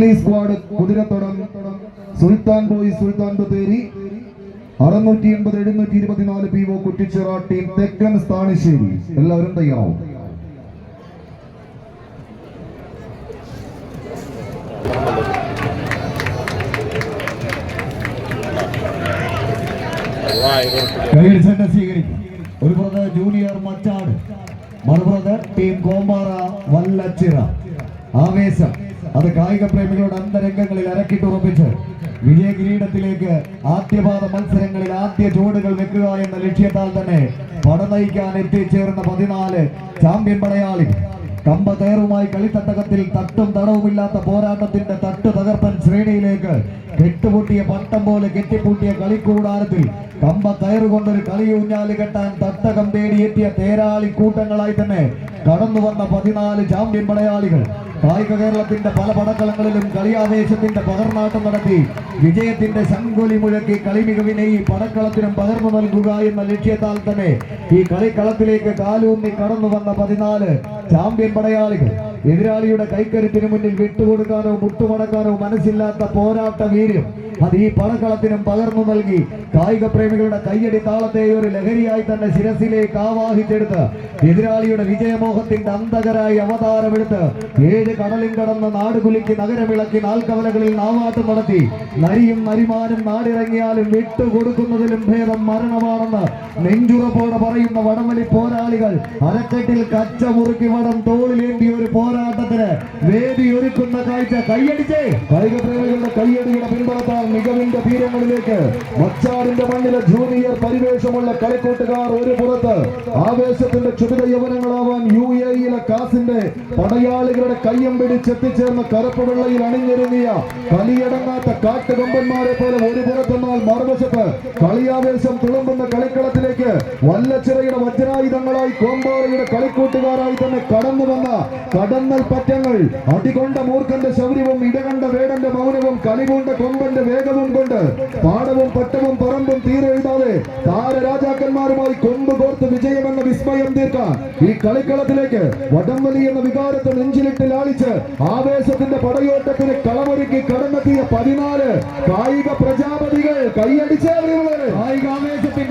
Squad കുതിരത്തോടം Sultan boy Sultan Bathery. അറുന്നൂറ്റി എൺപത് എഴുന്നൂറ്റി ഇരുപത്തിനാല് പി ഒ കുറ്റിച്ചിറ ടീം തെക്കൻ സ്ഥാനശ്ശേരി. എല്ലാവരും തയ്യാറാവും. സ്വീകരിക്കും. ഒരു ബ്രദർ ജൂനിയർ മച്ചാട്. മറുബ്രദർ ടീം കോമ്പാറ വല്ലച്ചിറ. ആവേശം. അത് കായിക പ്രേമികളുടെ അന്തരംഗങ്ങളിൽ അരക്കിട്ടുറപ്പിച്ച് വിജയ കിരീടത്തിലേക്ക് ആദ്യപാദ മത്സരങ്ങളിൽ ആദ്യ ചുവടുകൾ വെക്കുക എന്ന ലക്ഷ്യത്താൽ തന്നെ പടനയിക്കാൻ എത്തിച്ചേർന്ന പതിനാല് ചാമ്പ്യൻ പടയാളി. കമ്പതേറുമായി കളിത്തട്ടകത്തിൽ തട്ടും തടവുമില്ലാത്ത പോരാട്ടത്തിന്റെ തട്ട് തകർപ്പൻ ശ്രേണിയിലേക്ക് കെട്ടുപൂട്ടിയ പട്ടം പോലെ കെട്ടിപ്പൂട്ടിയ കളിക്കൂടാരത്തിൽ കമ്പ കയറുകൊണ്ടൊരു കളിയൂഞ്ഞാൽ കെട്ടാൻ തട്ടകം തേടിയെത്തിയ തേരാളി കൂട്ടങ്ങളായി തന്നെ കടന്നു വന്ന പതിനാല് ചാമ്പ്യൻ പടയാളികൾ. കായിക കേരളത്തിന്റെ പല പടക്കളങ്ങളിലും കളിയാവേശത്തിന്റെ പകർനാട്ടം നടത്തി വിജയത്തിന്റെ ശങ്കുലി മുഴക്കി കളി മികവിനെ ഈ പടക്കളത്തിനും പകർന്നു നൽകുക എന്ന ലക്ഷ്യത്താൽ തന്നെ ഈ കളിക്കളത്തിലേക്ക് കാലൂന്നി കടന്നു വന്ന പതിനാല് ചാമ്പ്യൻ പടയാളികൾ. എതിരാളിയുടെ കൈക്കരുത്തിന് മുന്നിൽ വിട്ടുകൊടുക്കാനോ മുട്ടുമടക്കാനോ മനസ്സില്ലാത്ത പോരാട്ട വീര്യം അത് ഈ പടക്കളത്തിനും പകർന്നു നൽകി. കായിക പ്രേമികളുടെ കയ്യടി താളത്തെ ഒരു ലഹരിയായി തന്നെ ശിരസിലേക്ക് ആവാഹിച്ചെടുത്ത് എതിരാളിയുടെ വിജയമോഹത്തിന്റെ അന്തകരായി അവതാരമെടുത്ത് ഏഴ് കടലും കടന്ന് നാടുകുലുക്കി നഗരമിളക്കി നാൽക്കവലകളിൽ നാവാട്ടം നടത്തി. നരിയും നരിമാനും നാടിറങ്ങിയാലും വിട്ടുകൊടുക്കുന്നതിലും ഭേദം മരണമാണെന്ന് നെഞ്ചുറപ്പോടെ പറയുന്ന വടംവലി പോരാളികൾ അരക്കെട്ടിൽ കച്ച മുറുക്കി വടം തോളിലേന്തിയ ഒരു പോരാട്ടത്തിന് വേദി ഒരുക്കുന്ന കാഴ്ച. കൈയടിച്ചേ കായിക പ്രേമികളുടെ കൈയടിയുടെ പിൻബലത്താൽ മികവിന്റെ തീരങ്ങളിലേക്ക് മച്ചാറിന്റെ മണ്ണിലെ ജൂനിയർ പരിവേഷമുള്ള കളിക്കൂട്ടുകാർ ഒരു പുറത്ത്. ആവേശത്തിന്റെ ക്ഷുഭിത യൗവനങ്ങളാവാൻ യു എയിലെ കാസിന്റെ പടയാളികളുടെ കയ്യം പിടിച്ചെത്തിച്ചേർന്ന കറുപ്പുവെള്ളയിൽ അണിഞ്ഞൊരുങ്ങിയ കലിയടങ്ങാത്ത കാട്ടുകൊമ്പന്മാരെ പോലെ ഒരു പുറത്തെന്നാൽ മറുവശത്ത് കളിയാവേശം തുളുമ്പുന്ന കളിക്കളത്തിലേക്ക് വല്ലച്ചിറയുടെ വജ്രായുധങ്ങളായി കോമ്പാറയുടെ കളിക്കൂട്ടുകാരായി തന്നെ കടന്നു വന്ന കടന്നൽ പറ്റങ്ങൾ അടികൊണ്ട മൂർഖന്റെ ശൗര്യവും ഇടകണ്ട വേടന്റെ മൗനവും കളിപൂണ്ട കൊമ്പന്റെ വേഗവും കൊണ്ട് പാടവും പട്ടവും പറമ്പും തീരെഴുതാതെ താരരാജാക്കന്മാരുമായി കൊമ്പ് കോർത്ത് വിജയമെന്ന വിസ്മയം തീർക്കാൻ ഈ കളിക്കളത്തിലേക്ക് വടംവലി എന്ന വികാരത്തെ നെഞ്ചിലിട്ട് ലാളിച്ച് ആവേശത്തിന്റെ പടയോട്ടത്തിന് കളമൊരുക്കി കടന്നെത്തിയ പതിനാല് കായിക പ്രജാപതികൾ കൈയടിച്ചേ പ്രിയമുള്ളവരെ.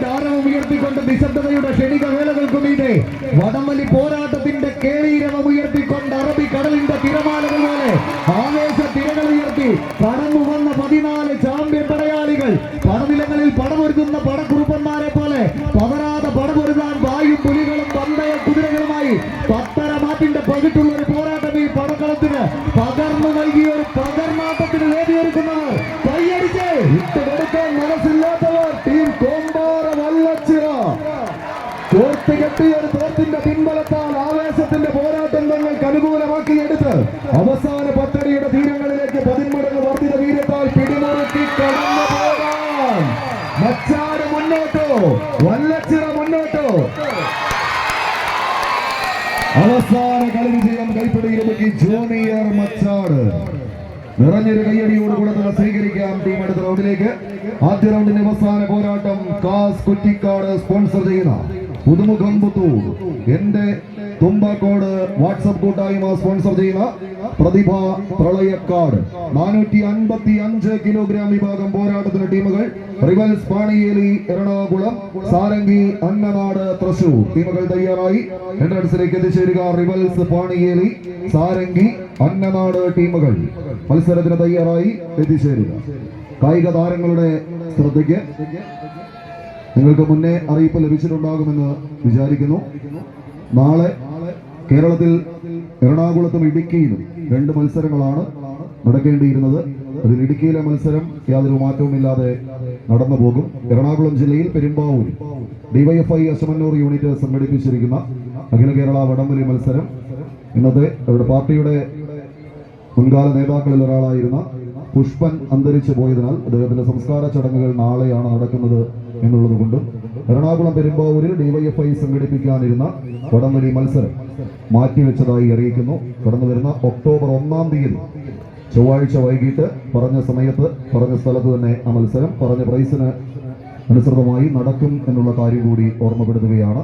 ആരവം ഉയർത്തിക്കൊണ്ട് നിശബ്ദതയുടെ ക്ഷണിക വേലകൾക്കും മീതെ വടംവലി പോരാട്ടത്തിന്റെ കേളീരവം ഉയർത്തിക്കൊണ്ട് അറബി കടലിന്റെ തിരമാലകൾ പോലെ ആവേശ തിരകൾ ഉയർത്തി കടന്നു വന്ന പതിനാല് ചാമ്പ്യൻ പടയാളികൾ പടനിലങ്ങളിൽ പടമൊരുക്കുന്ന പടക്കുറുപ്പന്മാരെ പോലെ പതരാതെ പടമൊരുതാൻ വായു പുലികളും പന്തയ കുതിരകളുമായി പത്തര മാറ്റിന്റെ പകിട്ടുള്ള ഒരു പോരാട്ടം ഈ പടക്കളത്തിന് പകർന്നു കോർത്ത് കെട്ടിയ ഒരു തോർത്തിന്റെ പിൻബലത്താൽ ആവേശത്തിന്റെ പോരാട്ടം തങ്ങൾക്ക് അനുകൂലമാക്കിയെടുത്ത് അവസാന പത്തടിയുടെ തീരങ്ങളിലേക്ക് പതിന്മടങ്ങ് വർദ്ധിത വീര്യത്താൽ പിടിമുറുക്കി കടന്നു പോകാം മച്ചാട് മുന്നോട്ടോ വല്ലച്ചിറ മുന്നോട്ടോ. അവസാന കളി വിജയം കൈപ്പിടിയിലേക്ക് ജൂനിയർ മച്ചാട്. നിറഞ്ഞൊരു കയ്യടിയോട് കൂടെ തന്നെ സ്വീകരിക്കാം ടീം അടുത്ത റൗണ്ടിലേക്ക് ആദ്യ റൗണ്ടിന്റെ അവസാന പോരാട്ടം കാസ് കുറ്റിക്കാട് സ്പോൺസർ ചെയ്യുന്ന. പുതുമുഖം പുത്തൂർ എന്റെ തുമ്പക്കോട് വാട്സപ്പ് കൂട്ടായ്മ സ്പോൺസർ ചെയ്യുന്ന പ്രതിഭ പ്രളയക്കാട്. നാനൂറ്റി അൻപത്തി അഞ്ച് കിലോഗ്രാം വിഭാഗം പോരാട്ടത്തിന് ടീമുകൾ റിവൽസ് പാണിയേലി എറണാകുളം സാരംഗി അന്നനാട് തൃശൂർ. ടീമുകൾ തയ്യാറായി. എൻട്രൻസിലേക്ക് എത്തിച്ചേരുക റിവൽസ് പാണിയേലി സാരംഗി അന്നനാട് ടീമുകൾ. മത്സരത്തിന് തയ്യാറായി എത്തിച്ചേരുക. കായിക താരങ്ങളുടെ ശ്രദ്ധയ്ക്ക് നിങ്ങൾക്ക് മുന്നേ അറിയിപ്പ് ലഭിച്ചിട്ടുണ്ടാകുമെന്ന് വിചാരിക്കുന്നു. നാളെ കേരളത്തിൽ എറണാകുളത്തും ഇടുക്കിയിലും രണ്ട് മത്സരങ്ങളാണ് നടക്കേണ്ടിയിരുന്നത്. അതിൽ ഇടുക്കിയിലെ മത്സരം യാതൊരു മാറ്റവുമില്ലാതെ നടന്നു പോകും. എറണാകുളം ജില്ലയിൽ പെരുമ്പാവൂർ ഡിവൈഎഫ്ഐ അശമന്നൂർ യൂണിറ്റ് സംഘടിപ്പിച്ചിരിക്കുന്ന അഖില കേരള വടംവലി മത്സരം. ഇന്നത്തെ അവരുടെ പാർട്ടിയുടെ മുൻകാല നേതാക്കളിൽ ഒരാളായിരുന്ന പുഷ്പൻ അന്തരിച്ചു പോയതിനാൽ അദ്ദേഹത്തിന്റെ സംസ്കാര ചടങ്ങുകൾ നാളെയാണ് നടക്കുന്നത് എന്നുള്ളത് കൊണ്ടും എറണാകുളം പെരുമ്പാവൂരിൽ ഡിവൈഎഫ്ഐ സംഘടിപ്പിക്കാനിരുന്ന വടംവലി മത്സരം മാറ്റിവെച്ചതായി അറിയിക്കുന്നു. കടന്നു വരുന്ന ഒക്ടോബർ ഒന്നാം തീയതി ചൊവ്വാഴ്ച വൈകിട്ട് പറഞ്ഞ സമയത്ത് പറഞ്ഞ സ്ഥലത്ത് തന്നെ ആ മത്സരം പറഞ്ഞ പ്രൈസിന് അനുസൃതമായി നടക്കും എന്നുള്ള കാര്യം കൂടി ഓർമ്മപ്പെടുത്തുകയാണ്.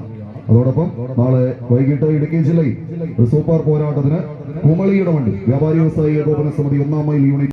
അതോടൊപ്പം നാളെ വൈകിട്ട് ഇടുക്കി ജില്ലയിൽ സൂപ്പർ പോരാട്ടത്തിന് കുമളിയുടെ വണ്ടി വ്യാപാരി വ്യവസായി ഏകോപന സമിതി ഒന്നാം മൈൽ യൂണിറ്റ്